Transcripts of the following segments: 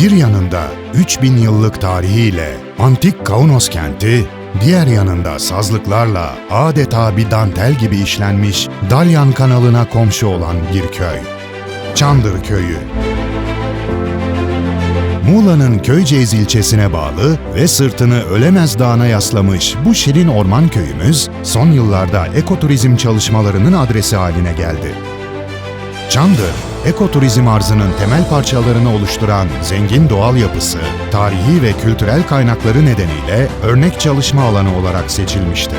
Bir yanında 3000 yıllık tarihiyle antik Kaunos kenti, diğer yanında sazlıklarla adeta bir dantel gibi işlenmiş Dalyan kanalına komşu olan bir köy. Çandır Köyü. Muğla'nın Köyceğiz ilçesine bağlı ve sırtını Ölemez Dağı'na yaslamış bu şirin orman köyümüz, son yıllarda ekoturizm çalışmalarının adresi haline geldi. Çandır, ekoturizm arzının temel parçalarını oluşturan zengin doğal yapısı, tarihi ve kültürel kaynakları nedeniyle örnek çalışma alanı olarak seçilmiştir.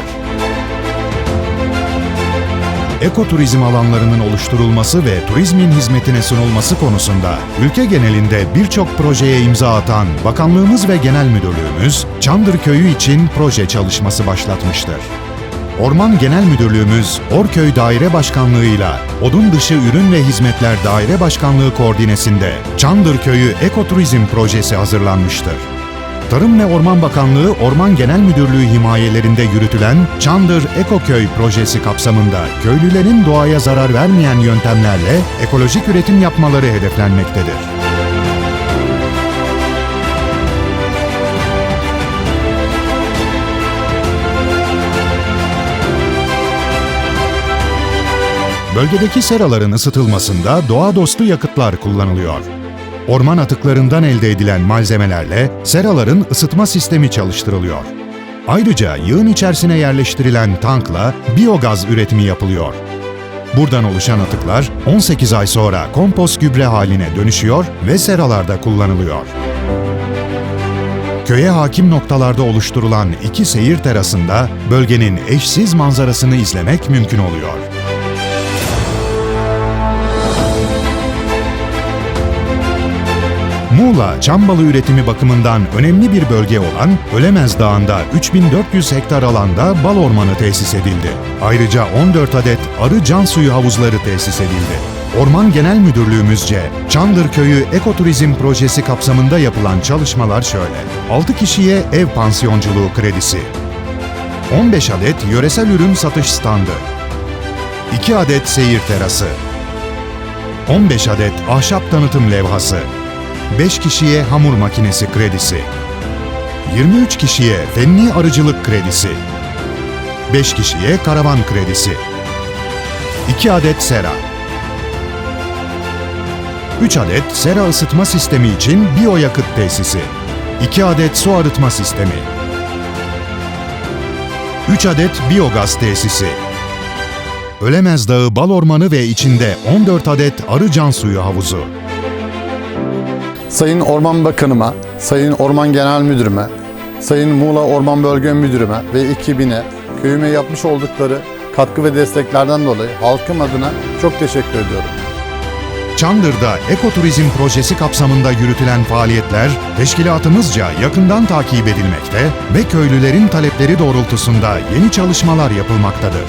Ekoturizm alanlarının oluşturulması ve turizmin hizmetine sunulması konusunda ülke genelinde birçok projeye imza atan Bakanlığımız ve Genel Müdürlüğümüz, Çandır Köyü için proje çalışması başlatmıştır. Orman Genel Müdürlüğümüz, Orköy Daire Başkanlığı'yla Odun Dışı Ürün ve Hizmetler Daire Başkanlığı koordinesinde Çandır Köyü Ekoturizm Projesi hazırlanmıştır. Tarım ve Orman Bakanlığı Orman Genel Müdürlüğü himayelerinde yürütülen Çandır Ekoköy projesi kapsamında köylülerin doğaya zarar vermeyen yöntemlerle ekolojik üretim yapmaları hedeflenmektedir. Bölgedeki seraların ısıtılmasında doğa dostu yakıtlar kullanılıyor. Orman atıklarından elde edilen malzemelerle seraların ısıtma sistemi çalıştırılıyor. Ayrıca yığın içerisine yerleştirilen tankla biyogaz üretimi yapılıyor. Buradan oluşan atıklar 18 ay sonra kompost gübre haline dönüşüyor ve seralarda kullanılıyor. Köye hakim noktalarda oluşturulan iki seyir terasında bölgenin eşsiz manzarasını izlemek mümkün oluyor. Muğla, çam balı üretimi bakımından önemli bir bölge olan Ölemez Dağı'nda 3400 hektar alanda bal ormanı tesis edildi. Ayrıca 14 adet arı can suyu havuzları tesis edildi. Orman Genel Müdürlüğümüzce Çandır Köyü Ekoturizm Projesi kapsamında yapılan çalışmalar şöyle. 6 kişiye ev pansiyonculuğu kredisi, 15 adet yöresel ürün satış standı, 2 adet seyir terası, 15 adet ahşap tanıtım levhası, 5 kişiye hamur makinesi kredisi, 23 kişiye fenli arıcılık kredisi, 5 kişiye karavan kredisi, 2 adet sera, 3 adet sera ısıtma sistemi için biyoyakıt tesisi, 2 adet su arıtma sistemi, 3 adet biyogaz tesisi, Ölemez Dağı bal ormanı ve içinde 14 adet arı can suyu havuzu, Sayın Orman Bakanıma, Sayın Orman Genel Müdürüme, Sayın Muğla Orman Bölge Müdürüme ve ekibine köyüme yapmış oldukları katkı ve desteklerden dolayı halkım adına çok teşekkür ediyorum. Çandır'da ekoturizm projesi kapsamında yürütülen faaliyetler teşkilatımızca yakından takip edilmekte ve köylülerin talepleri doğrultusunda yeni çalışmalar yapılmaktadır.